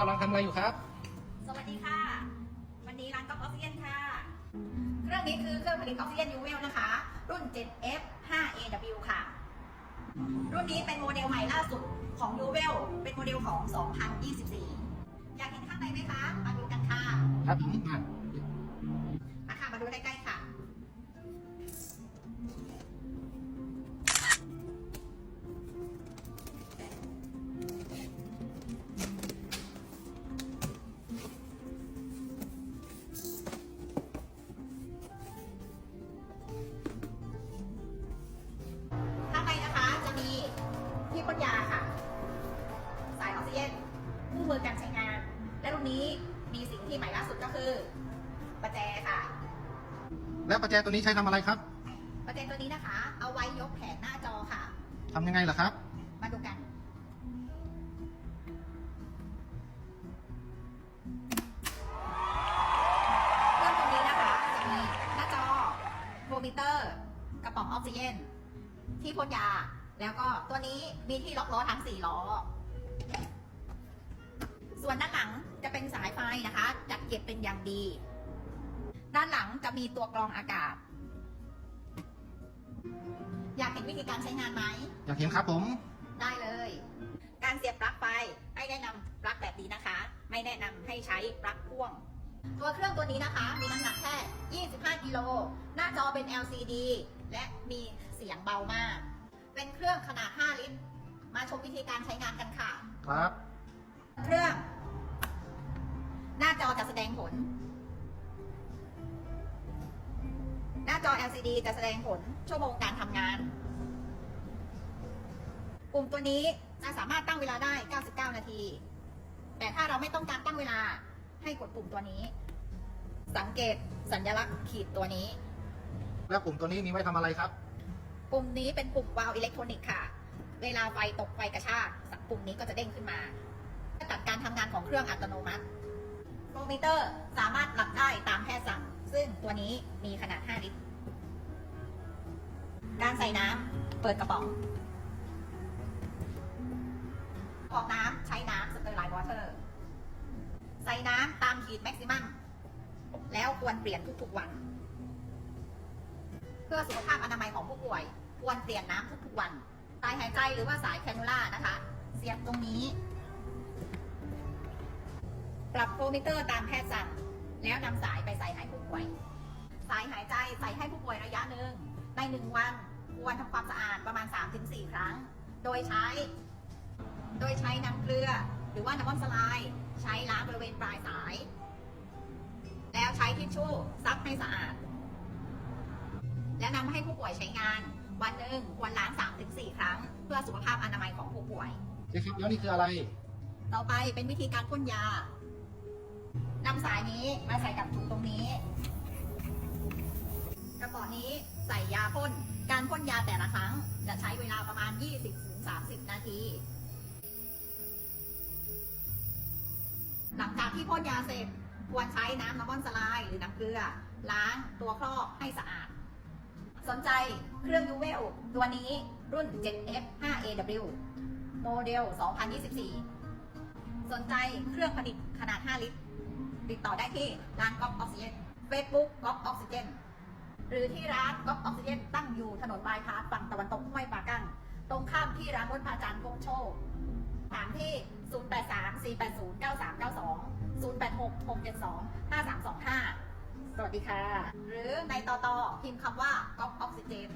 กำลังทำอะไรอยู่ครับ สวัสดีค่ะ วันนี้ร้านก๊อฟออกซิเจนค่ะ เครื่องนี้คือเครื่องผลิตออกซิเจนยูเวลนะคะ รุ่น 7F 5AW ค่ะ รุ่นนี้เป็นโมเดลใหม่ล่าสุดของยูเวลเป็นโมเดลของ 2024 อยากเห็นข้างในไหมคะ มาดูกันค่ะ ครับผมมามาค่ะ มาดูใกล้ๆ รงนี้มีสิ่งที่ใหม่ล่าสุดก็คือประแจค่ะ แล้วประแจตัวนี้ใช้ทำอะไรครับประเด็นตัวนี้นะคะ เอาไว้ยกแผงหน้าจอค่ะ ทำยังไงล่ะครับ มาดูกัน เครื่องตัวนี้นะคะจะมีหน้าจอโวลมิเตอร์ กระป๋องออกซิเจน ที่พ่นยา แล้วก็ตัวนี้มีที่ล็อกล้อทั้ง4ล้อ ส่วนด้านหลัง จะเป็นสายไฟนะคะ จัดเก็บเป็นอย่างดี ด้านหลังจะมีตัวกรองอากาศ อยากเห็นวิธีการใช้งานไหม อยากเห็นครับผม ได้เลย การเสียบปลั๊กไฟไม่แนะนำปลั๊กแบบนี้นะคะ ไม่แนะนำให้ใช้ปลั๊กพ่วง ตัวเครื่องตัวนี้นะคะ มีน้ำหนักแค่ 25 กิโล หน้าจอเป็น LCD และมีเสียงเบามาก เป็นเครื่องขนาด 5 ลิตร มาชมวิธีการใช้งานกันค่ะ ครับ อจะแสดงผล หน้าจอ LCD จะแสดงผลชั่วโมงการทำงาน ปุ่มตัวนี้จะสามารถตั้งเวลาได้ 99 นาที แต่ถ้าเราไม่ต้องการตั้งเวลาให้กดปุ่มตัวนี้ สังเกตสัญลักษณ์ขีดตัวนี้ แล้วปุ่มตัวนี้มีไว้ทำอะไรครับ ปุ่มนี้เป็นปุ่มวาล์วอิเล็กทรอนิกส์ค่ะ เวลาไฟตกไฟกระชากสักปุ่มนี้ก็จะเด้งขึ้นมาตัดการทำงานของเครื่องอัตโนมัติ มิเตอร์สามารถปรับได้ตามแพทย์สั่ง ซึ่งตัวนี้มีขนาด 5 ลิตร การใส่น้ำเปิดกระป๋องกรองน้ำใช้น้ำสเตอร์ไลน์วอเตอร์ ใส่น้ำตามขีดแม็กซิมัมแล้วควรเปลี่ยนทุกๆวัน เพื่อสุขภาพอนามัยของผู้ป่วย ควรเปลี่ยนน้ำทุกๆวันสายหายใจหรือว่าสายแคนูล่านะคะ เสียบตรงนี้ ปรับโฟลมิเตอร์ตามแพทย์สั่งแล้วนำสายไปใส่ให้ผู้ป่วย สายหายใจใส่ให้ผู้ป่วยระยะหนึ่งในหนึ่งวันควรทำความสะอาดประมาณ 3-4 ครั้ง โดยใช้ โดยใช้น้ำเกลือ หรือว่าน้ำมันสไลด์ใช้ล้างบริเวณปลายสาย แล้วใช้ทิชชู่ซับให้สะอาด และนำให้ผู้ป่วยใช้งาน วันหนึ่งควรล้าง 3-4 ครั้ง เพื่อสุขภาพอนามัยของผู้ป่วยเจ๊ครับแล้วนี่คืออะไร ต่อไปเป็นวิธีการพ่นยา นำสายนี้มาใส่กับถุงตรงนี้ กระป๋องนี้ใส่ยาพ่น การพ่นยาแต่ละครั้ง จะใช้เวลาประมาณ 20-30 นาที หลังจากที่พ่นยาเสร็จ ควรใช้น้ำน้ำมันสไลด์หรือน้ำเกลือ ล้างตัวครอบให้สะอาด สนใจเครื่องยูเวลตัวนี้รุ่น 7F 5AW โมเดล 2024 สนใจเครื่องผลิตขนาด 5 ลิตร ติดต่อได้ที่ร้านก๊อฟออกซิเจน Facebook ก๊อฟออกซิเจนหรือที่ร้านก๊อฟออกซิเจนตั้งอยู่ถนนบายพาสฝั่งตะวันตกห้วยปากั้งตรงข้ามที่ร้านรถพระอาจารย์พงโชคถามที่ 0834809392 0866725325 สวัสดีค่ะ หรือในต่อต่อพิมพ์คำว่าก๊อฟออกซิเจน